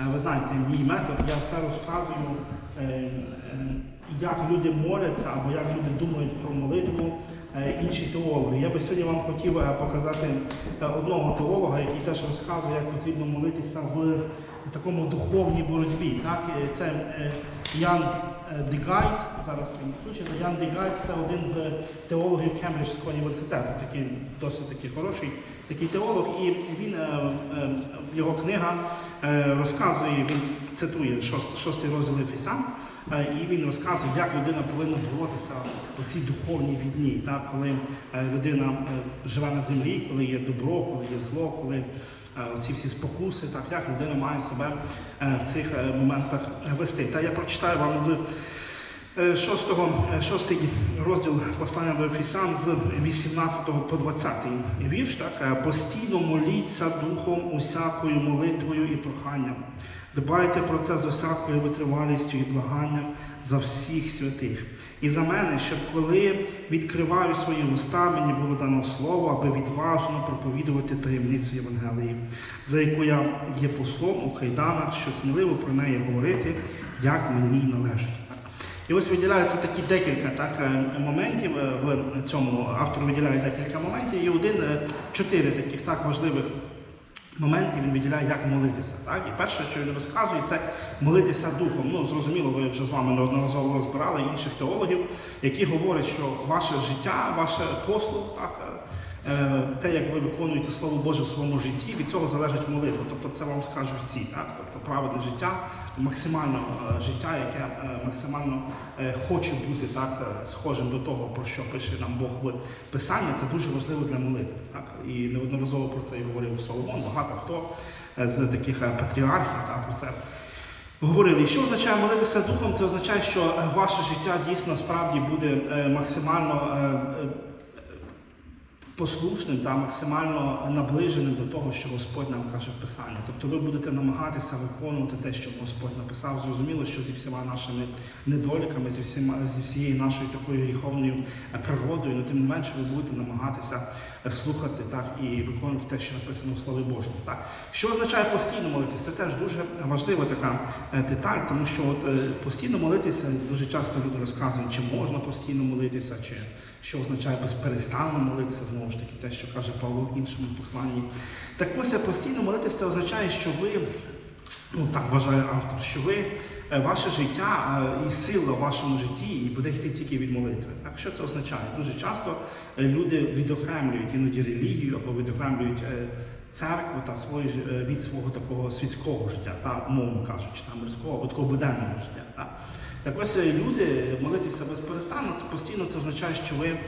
Е, Ви знаєте, мій метод, я все розказую, е, е, як люди моляться або як люди думають про молитву. Інші теологи. Я би сьогодні вам хотів показати одного теолога, який теж розказує, як потрібно молитися в такому духовній боротьбі. Так? Це Ян Дегайт, зараз він включений. Ян Дегайт це один з теологів Кембриджського університету, такий досить такий хороший такий теолог, і він е, е, його книга е, розказує, він цитує шостий розділ Ефесян, і він розказує, як людина повинна боротися у цій духовній війні, так? коли людина живе на землі, коли є добро, коли є зло, коли е, ці всі спокуси, так як людина має себе е, в цих е, моментах вести. Та я прочитаю вам з шостий розділ послання до Ефесян з 18 по 20 вірш. Так, е, постійно моліться духом усякою молитвою і проханням. Дбайте про це з усякою витривалістю і благанням за всіх святих. І за мене, щоб коли відкриваю свої уста, мені було дано слово, аби відважно проповідувати таємницю Євангелії, за яку я є послом у кайданах, що сміливо про неї говорити, як мені належить. І ось виділяються такі декілька так, е, моментів е, в цьому автор виділяє декілька моментів, і один, е, чотири таких так важливих моментів він виділяє, як молитися. Так? І перше, що він розказує, це молитися духом. Ну, зрозуміло, ви вже з вами неодноразово розбирали інших теологів, які говорять, що ваше життя, ваше послуг, так, те, як ви виконуєте Слово Боже в своєму житті, від цього залежить молитва. Тобто це вам скажуть всі. Так? Тобто праведне життя, максимально е, життя, яке е, максимально е, хоче бути так, е, схожим до того, про що пише нам Бог в Писанні, це дуже важливо для молитви. Так? І неодноразово про це і говорив Соломон, багато хто е, з таких е, патріархів так, про це говорили. Що означає молитися духом? Це означає, що е, ваше життя дійсно справді буде е, максимально. Послушним та максимально наближеним до того, що Господь нам каже в Писанні. Тобто ви будете намагатися виконувати те, що Господь написав. Зрозуміло, що зі всіма нашими недоліками, зі всіма зі всією нашою такою гріховною е, природою, але тим не менше ви будете намагатися слухати так і виконувати те, що написано в Слові Божому. Так що означає постійно молитися? Це теж дуже важлива така е, деталь, тому що от е, постійно молитися дуже часто люди розказують, чи можна постійно молитися, чи що означає безперестанно молитися, знову ж таки, те, що каже Павло в іншому посланні. Так ось е, постійно молитися це означає, що ви, ну так вважає автор, що ви ваше життя е, і сила в вашому житті і буде йти тільки від молитви. Так що це означає? Дуже часто е, люди відокремлюють іноді релігію або відокремлюють е, церкву та е, від свого такого світського життя, та умовно кажучи, там мирського або такого буденного життя. Так? Так ось е, люди молитися безперестанно, це постійно це означає, що ви е,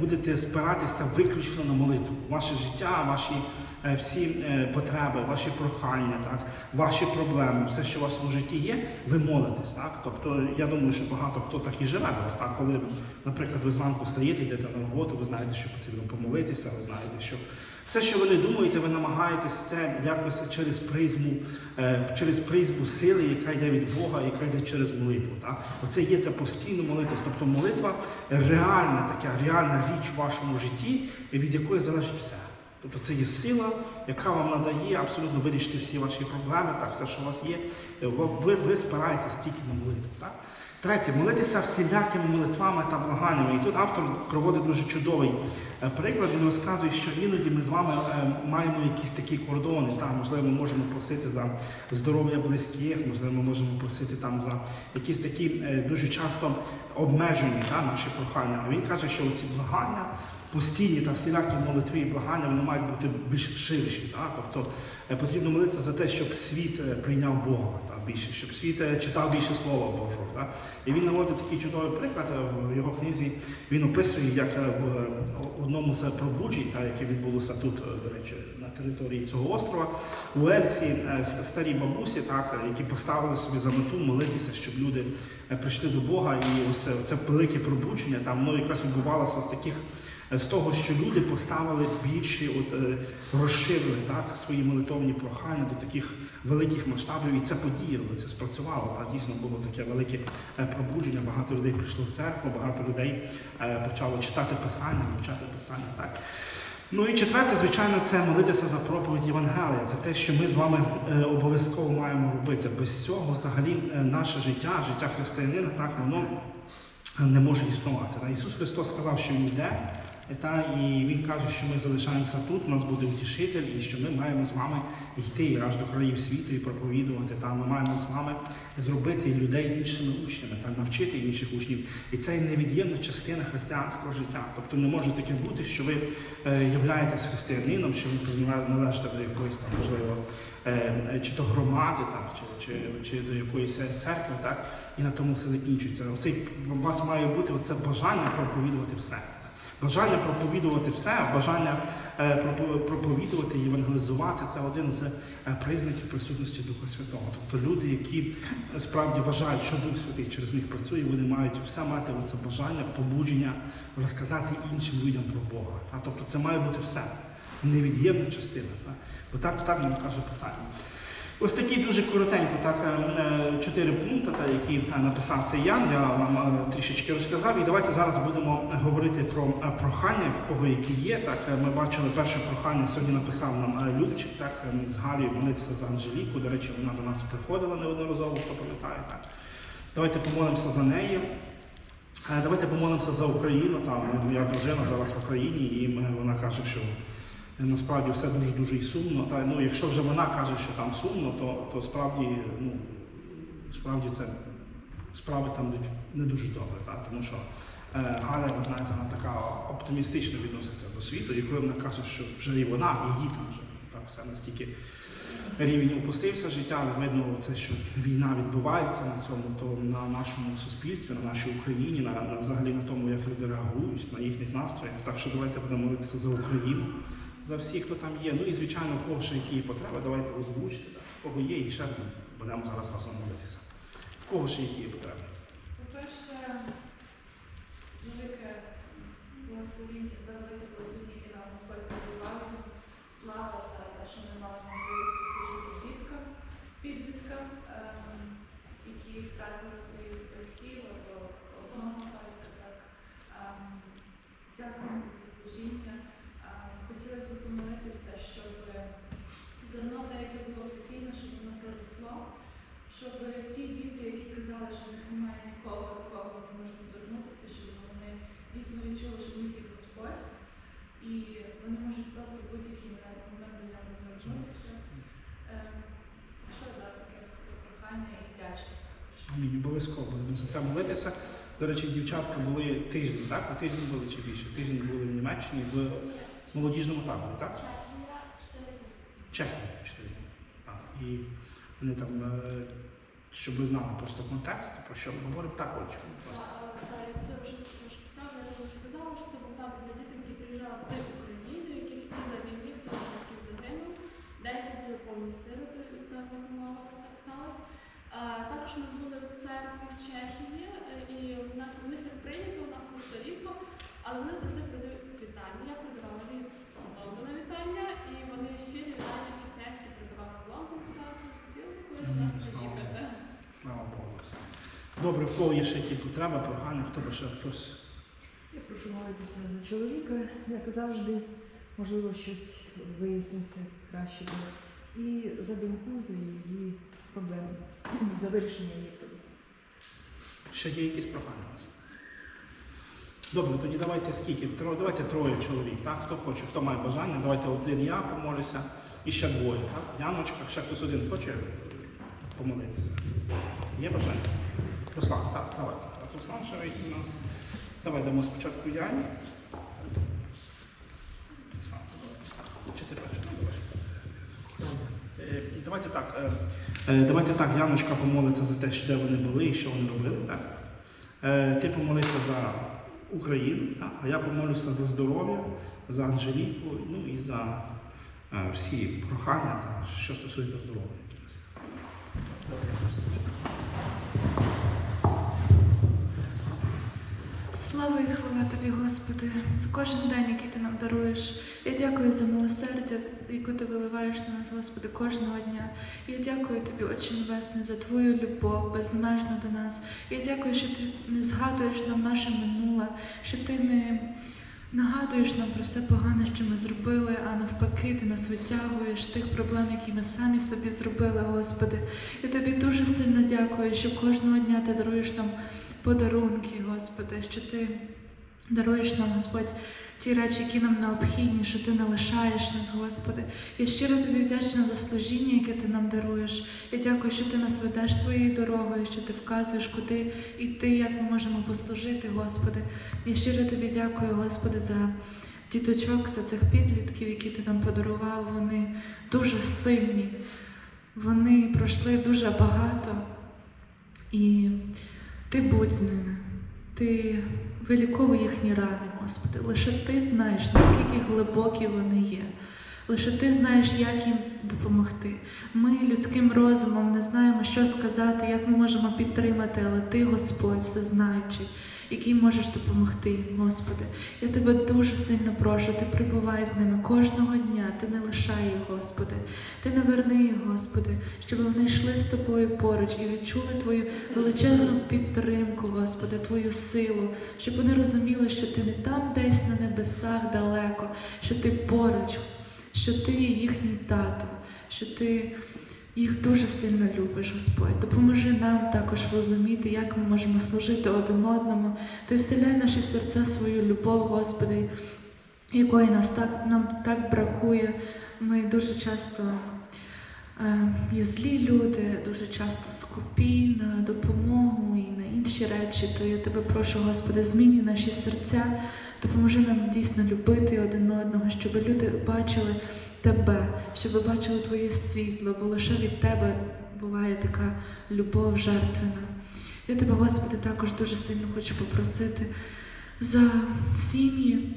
будете спиратися виключно на молитву. Ваше життя, ваші е, всі е, потреби, ваші прохання, так, ваші проблеми, все, що у вашому житті є, ви молитесь. Так? Тобто я думаю, що багато хто так і живе зараз. Так? Коли, наприклад, ви зранку встаєте, йдете на роботу, ви знаєте, що потрібно помолитися, ви знаєте, що все, що ви не думаєте, ви намагаєтесь це якось через призму, е, через призму сили, яка йде від Бога, яка йде через молитву. Так? Оце є це постійно молитись. Тобто молитва реальна така, реальна річ в вашому житті, від якої залежить все. Тобто це є сила, яка вам надає абсолютно вирішити всі ваші проблеми, так, все, що у вас є. Е, Ви, ви спираєтесь тільки на молитву. Так? Третє, молитися всілякими молитвами та благаннями. І тут автор проводить дуже чудовий е, приклад. Він розказує, що іноді ми з вами е, маємо якісь такі кордони. Та, можливо, ми можемо просити за здоров'я близьких, можливо, ми можемо просити там за якісь такі е, дуже часто обмежені та, наші прохання. А він каже, що ці благання постійні та всілякі молитви і благання вони мають бути більш ширші. Та? Тобто потрібно молитися за те, щоб світ прийняв Бога та, більше, щоб світ е, читав більше Слова Божого. Та? І він наводить такий чудовий приклад е, в його книзі. Він описує, як е, в одному з пробуджень, та, яке відбулося тут, до речі, на території цього острова, у Ельсі старі бабусі, так, які поставили собі за мету молитися, щоб люди прийшли до Бога. І ось це велике пробудження, там воно якраз відбувалося з таких з того, що люди поставили більші, от е, розширили так свої молитовні прохання до таких великих масштабів, і це подіяло, це спрацювало. Та дійсно було таке велике е, пробудження. Багато людей прийшло в церкву, багато людей е, почало читати писання, вивчати писання. Так Ну і четверте, звичайно, це молитися за проповідь Євангелія. Це те, що ми з вами обов'язково маємо робити. Без цього взагалі наше життя, життя християнина, так воно не може існувати. Ісус Христос сказав, що Він йде, та, і Він каже, що ми залишаємося тут, нас буде утішитель, і що ми маємо з вами йти аж до країв світу і проповідувати. Та ми маємо з вами зробити людей іншими учнями та навчити інших учнів. І це невід'ємна частина християнського життя. Тобто не може таке бути, що ви е, являєтесь християнином, що ви належите до якоїсь там, можливо, е, чи то громади, так, чи, чи, чи до якоїсь церкви, так, і на тому все закінчується. Оцей, у вас має бути оце бажання проповідувати все. Бажання проповідувати все, бажання е, пропо- проповідувати, євангелізувати це один з е, признаків присутності Духа Святого. Тобто люди, які е, справді вважають, що Дух Святий через них працює, вони мають все мати оце бажання, побудження розказати іншим людям про Бога. Тобто це має бути все. Невід'ємна частина. Бо так, так нам каже Писання. Ось такі дуже коротенько, так, е, е, чотири пункти, та, які е, написав цей Ян, я вам трішечки розказав. І давайте зараз будемо говорити про прохання, в кого які є. Так, ми бачили перше прохання, сьогодні написав нам Любчик, так, з Галією молитися за Анжеліку. До речі, вона до нас приходила неодноразово, хто пам'ятає. Так. Давайте помолимося за неї. Давайте помолимося за Україну. Там моя дружина зараз в Україні, і вона каже, що насправді все дуже дуже і сумно. Та ну, якщо вже вона каже, що там сумно, то, то справді, ну справді це справи там не дуже добре. Та? Тому що е, Галя, ви знаєте, вона така оптимістично відноситься до світу, і вона каже, що вже і вона, і її там вже так все настільки рівень опустився життя, видно це, що війна відбувається на цьому, то на нашому суспільстві, на нашій Україні, на, на взагалі на тому, як люди реагують, на їхніх настроях. Так що давайте будемо молитися за Україну, за всіх, хто там є. Ну і звичайно, кого ще які потреби, давайте озвучте, кого є, і ще будемо зараз разом молитися. Кого ще які є потреби? По-перше, велике благословіння, за благословіння, яке нам Господь подарував. Слава за те, що ми мали можливість послужити діткам, підліткам, ем, які втратили своїх батьків або одного разу. Так. Ем, Дякуємо за це служіння. Ем, Хотілося б помолитися, щоб зерно, те, яке було посіяно, щоб воно проросло щоб ті діти, які казали, що в них немає нікого, до кого вони можуть звернутися, щоб вони дійсно відчули, що в них є Господь, і вони можуть просто в будь-який момент момент до нього звернутися. Ем, Що да, таке таке прохання і вдячність також. Амінь. Це молитися. До речі, дівчатка були тиждень, так? А тиждень були чи більше? Тиждень були в Німеччині в молодіжному таборі, так? Чехія, чотири дні. І вони там, е, щоб ви знали просто контекст, про що ми говоримо, так, Олечко, будь ласка. Це вже трошки скажу, я вже казала, що це був табор для дітей, які приїжджали з України, у яких і за війни, хто з батьків загинув. Деякі були повні сироти, від певних умов ось так сталося. А, Також ми були в церкві в Чехії, е, і в у них так прийнято, у нас не це рідко, але вони завжди передають вітання. Я передавала від Лондона вітання, і вони щирі вітання християнські передавали в Лондон слава. Слава Богу. Добре, в кого є ще які потреби, прохання, хто би ще хтось. Я прошу молитися за чоловіка, як завжди, можливо, щось виясниться краще буде. І за доньку, за її проблеми, за вирішення її Ще є якісь прохання у вас? Добре, тоді давайте скільки? Тро- Давайте троє чоловік, так? Хто хоче, хто має бажання, давайте один я помолюся і ще двоє, так? Яночка, ще хтось один хоче помолитися. Є бажання? Руслан, так, давайте. Так, Руслан ще у нас. Давай дамо спочатку Яні. Руслан, давай. Чи ти перший? Е, Давайте так. Е, Давайте так, Яночка помолиться за те, де вони були і що вони робили. Так? Е, Ти помолися за Україну, так? а я помолюся за здоров'я, за Анжеліку, ну і за е, всі прохання, та, що стосується здоров'я. Слава і хвала тобі, Господи, за кожен день, який ти нам даруєш. Я дякую за милосердя, яку ти виливаєш на нас, Господи, кожного дня. Я дякую тобі, Отче Небесний, за твою любов безмежну до нас. Я дякую, що ти не згадуєш нам наше минуле, що ти не нагадуєш нам про все погане, що ми зробили, а навпаки, ти нас витягуєш тих проблем, які ми самі собі зробили, Господи. Я тобі дуже сильно дякую, що кожного дня ти даруєш нам подарунки, Господи, що ти даруєш нам, Господь, ті речі, які нам необхідні, що ти не лишаєш нас, Господи. Я щиро тобі вдячна за служіння, яке ти нам даруєш. Я дякую, що ти нас ведеш своєю дорогою, що ти вказуєш, куди йти, як ми можемо послужити, Господи. Я щиро тобі дякую, Господи, за діточок, за цих підлітків, які ти нам подарував. Вони дуже сильні, вони пройшли дуже багато. І ти будь з ними. Ти виліковуй їхні рани, Господи. Лише ти знаєш, наскільки глибокі вони є. Лише ти знаєш, як їм допомогти. Ми людським розумом не знаємо, що сказати, як ми можемо підтримати, але ти, Господь, всезнаючий, який можеш допомогти Господи. Я тебе дуже сильно прошу, ти прибувай з ними кожного дня, ти не лишай їх, Господи. Ти не верни їх, Господи, щоб вони йшли з тобою поруч і відчули твою величезну підтримку, Господи, Твою силу, щоб вони розуміли, що ти не там десь на небесах далеко, що ти поруч, що ти їхній тато, що ти їх дуже сильно любиш, Господь. Допоможи нам також розуміти, як ми можемо служити один одному. Ти вселяй наші серця свою любов, Господи, якої нас так, нам так бракує. Ми дуже часто е, є злі люди, дуже часто скупі на допомогу і на інші речі. То я тебе прошу, Господи, змінюй наші серця, допоможи нам дійсно любити один одного, щоб люди бачили тебе, щоб бачили Твоє світло, бо лише від Тебе буває така любов жертвена. Я тебе, Господи, також дуже сильно хочу попросити за сім'ї,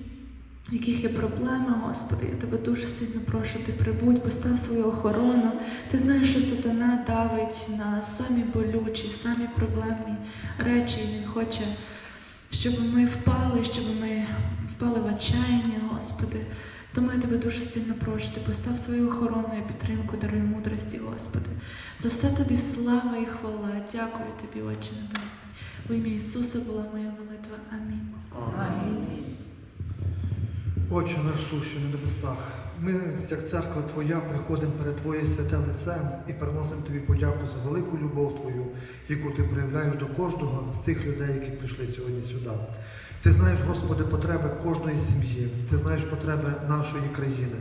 в яких є проблеми, Господи, я тебе дуже сильно прошу, ти прибудь, постав свою охорону. Ти знаєш, що сатана давить на самі болючі, самі проблемні речі. Він хоче, щоб ми впали, щоб ми впали в отчаяння, Господи. Тому я тебе дуже сильно прошу, ти постав свою охорону і підтримку, даруй мудрості, Господи. За все тобі слава і хвала. Дякую тобі, Отче Небесний. В ім'я Ісуса була моя молитва. Амінь. Отче наш сущий на небесах, ми, як церква Твоя, приходимо перед Твоє святе лице і приносимо Тобі подяку за велику любов Твою, яку Ти проявляєш до кожного з цих людей, які прийшли сьогодні сюди. Ти знаєш, Господи, потреби кожної сім'ї, Ти знаєш потреби нашої країни.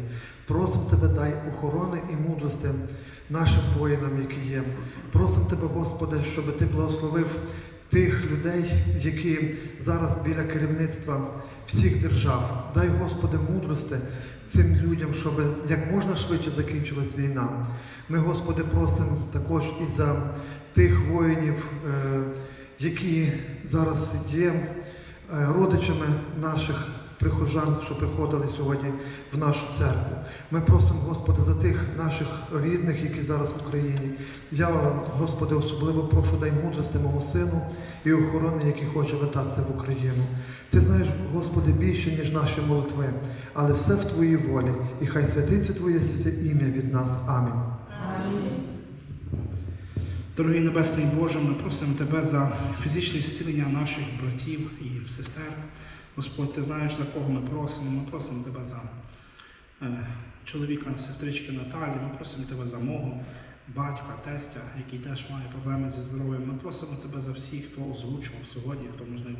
Просимо Тебе, дай охорони і мудрости нашим воїнам, які є. Просимо Тебе, Господи, щоб Ти благословив тих людей, які зараз біля керівництва всіх держав. Дай, Господи, мудрости цим людям, щоб як можна швидше закінчилась війна. Ми, Господи, просимо також і за тих воїнів, е, які зараз є родичами наших прихожан, що приходили сьогодні в нашу церкву. Ми просимо, Господи, за тих наших рідних, які зараз в Україні. Я, Господи, особливо прошу, дай мудрости мого сину і охорони, який хоче вертатися в Україну. Ти знаєш, Господи, більше, ніж наші молитви, але все в Твоїй волі, і хай святиться Твоє святе ім'я від нас. Амінь. Дорогий Небесний Боже, ми просимо Тебе за фізичне зцілення наших братів і сестер. Господь, ти знаєш, за кого ми просимо. Ми просимо Тебе за е, чоловіка, сестрички Наталі, ми просимо Тебе за мого батька, тестя, який теж має проблеми зі здоров'ям. Ми просимо Тебе за всіх, хто озвучував сьогодні, хто, можливо,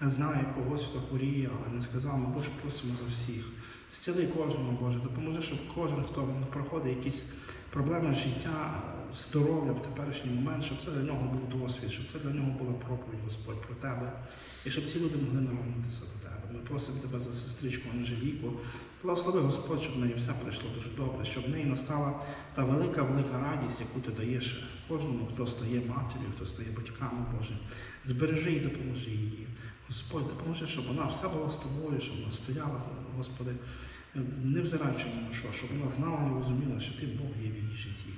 знає когось, хто хворіє, але не сказав. Ми Боже, просимо за всіх. Зціли кожного, Боже, допоможи, щоб кожен, хто проходить якісь проблеми життя, здоров'я в теперішній момент, щоб це для нього був досвід, щоб це для нього була проповідь, Господь, про тебе, і щоб ці люди могли навернутися до тебе. Ми просимо тебе за сестричку Анжеліку. Благослови Господь, щоб в неї все пройшло дуже добре, щоб в неї настала та велика, велика радість, яку ти даєш кожному, хто стає матір'ю, хто стає батьками, Боже. Збережи і допоможи її. Господь, допоможи, щоб вона все була з тобою, щоб вона стояла, Господи, не взираючи ні на що, щоб вона знала і розуміла, що ти Бог є в її житті.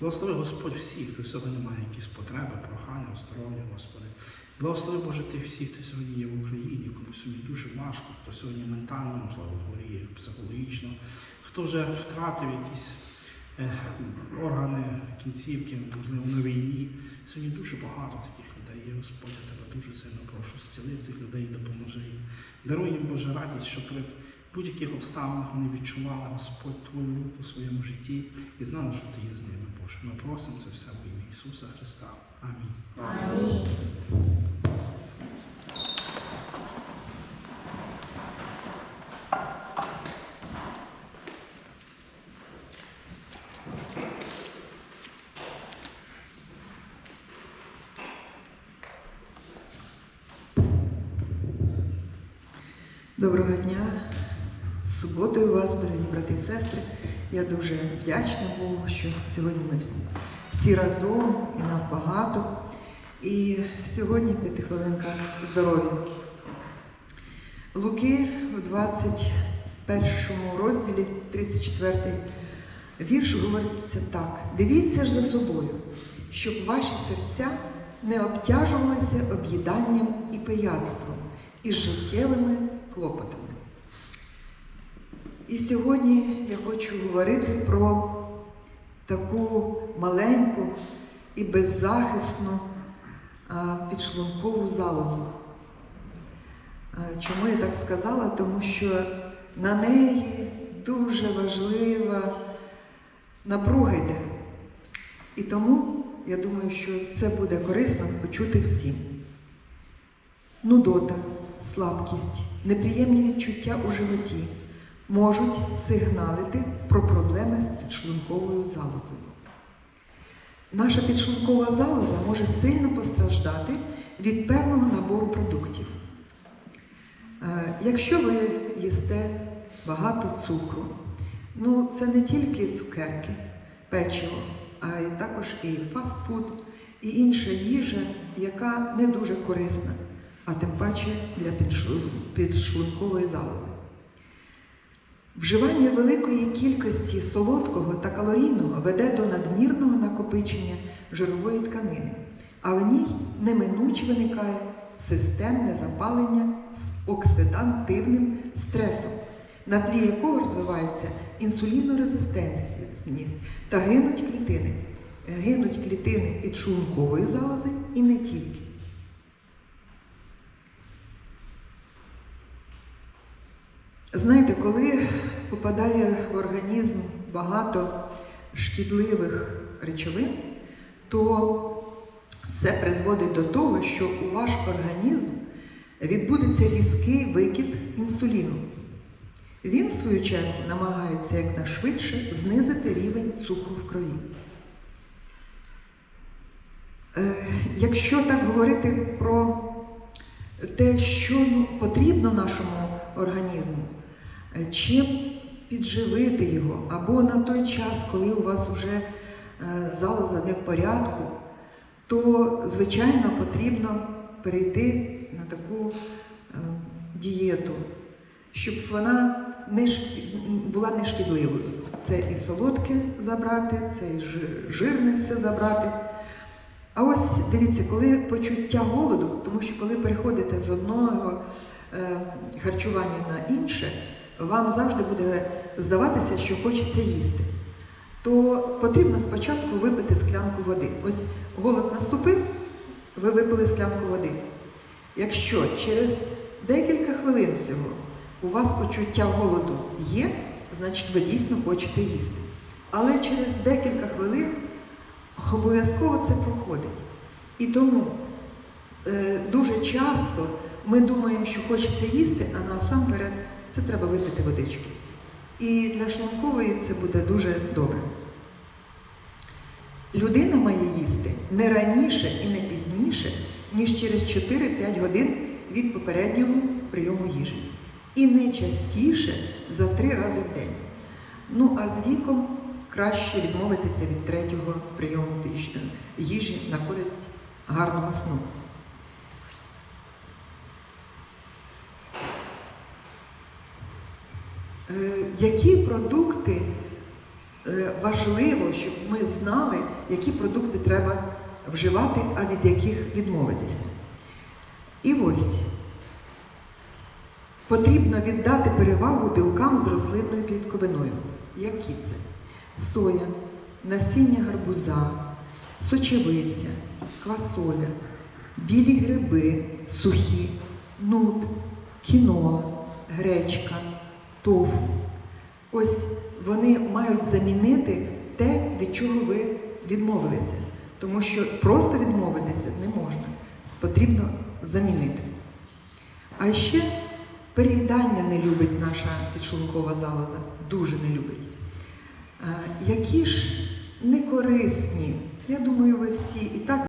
Благослови Господь всіх, хто сьогодні має якісь потреби, прохання, здоров'я, Господи. Благослови Боже тих всіх, хто сьогодні є в Україні, кому сьогодні дуже важко, хто сьогодні ментально, можливо, хворіє, психологічно, хто вже втратив якісь е, органи, кінцівки, можливо, на війні. Сьогодні дуже багато таких людей є. Господь, я тебе дуже сильно прошу, зціли цих людей, допоможи їм. Даруй їм Боже радість, щоб будь-яких обставинах вони відчували Господь Твою руку у своєму житті і знали, що Ти є з ними, Боже. Ми просимо це все в ім'я Ісуса Христа. Амінь. Доброго дня. Суботою вас, дорогі брати і сестри. Я дуже вдячна Богу, що сьогодні ми всі, разом і нас багато. І сьогодні п'ятихвилинка здоров'я. Луки у 21 розділі, 34 вірш говориться так: дивіться ж за собою, щоб ваші серця не обтяжувалися об'їданням і пияцтвом, і життєвими клопотами. І сьогодні я хочу говорити про таку маленьку і беззахисну підшлункову залозу. Чому я так сказала? Тому що на неї дуже важлива напруга йде. І тому я думаю, що це буде корисно почути всім. Нудота, слабкість, неприємні відчуття у животі можуть сигналити про проблеми з підшлунковою залозою. Наша підшлункова залоза може сильно постраждати від певного набору продуктів. Е, Якщо ви їсте багато цукру, ну це не тільки цукерки, печиво, а й також і фастфуд, і інша їжа, яка не дуже корисна, а тим паче для підшлункової залози. Вживання великої кількості солодкого та калорійного веде до надмірного накопичення жирової тканини, а в ній неминуче виникає системне запалення з оксидантивним стресом, на тлі якого розвивається інсулінорезистентність та гинуть клітини. Гинуть клітини підшлункової залози і не тільки. Знаєте, коли попадає в організм багато шкідливих речовин, то це призводить до того, що у ваш організм відбудеться різкий викид інсуліну. Він, в свою чергу, намагається якнайшвидше знизити рівень цукру в крові. Е, Якщо так говорити про те, що потрібно нашому організму, е, чим підживити його, або на той час, коли у вас вже залоза не в порядку, то, звичайно, потрібно перейти на таку е, дієту, щоб вона не шкі... була не шкідливою. Це і солодке забрати, це і жирне все забрати. А ось дивіться, коли почуття голоду, тому що коли переходите з одного е, харчування на інше, вам завжди буде здаватися, що хочеться їсти. То потрібно спочатку випити склянку води. Ось голод наступив, ви випили склянку води. Якщо через декілька хвилин всього у вас почуття голоду є, значить ви дійсно хочете їсти. Але через декілька хвилин обов'язково це проходить. І тому е, дуже часто ми думаємо, що хочеться їсти, а насамперед це треба випити водички. І для шлункової це буде дуже добре. Людина має їсти не раніше і не пізніше, ніж через 4-5 годин від попереднього прийому їжі. І не частіше за 3 рази в день. Ну а з віком краще відмовитися від третього прийому їжі на користь гарного сну. Які продукти е, важливо, щоб ми знали, які продукти треба вживати, а від яких відмовитися? І ось потрібно віддати перевагу білкам з рослинною клітковиною. Які це? Соя, насіння гарбуза, сочевиця, квасоля, білі гриби, сухі, нут, кіноа, гречка, тофу. Ось вони мають замінити те, від чого ви відмовилися. Тому що просто відмовитися не можна. Потрібно замінити. А ще переїдання не любить наша підшлункова залоза, дуже не любить. Які ж некорисні, я думаю, ви всі і так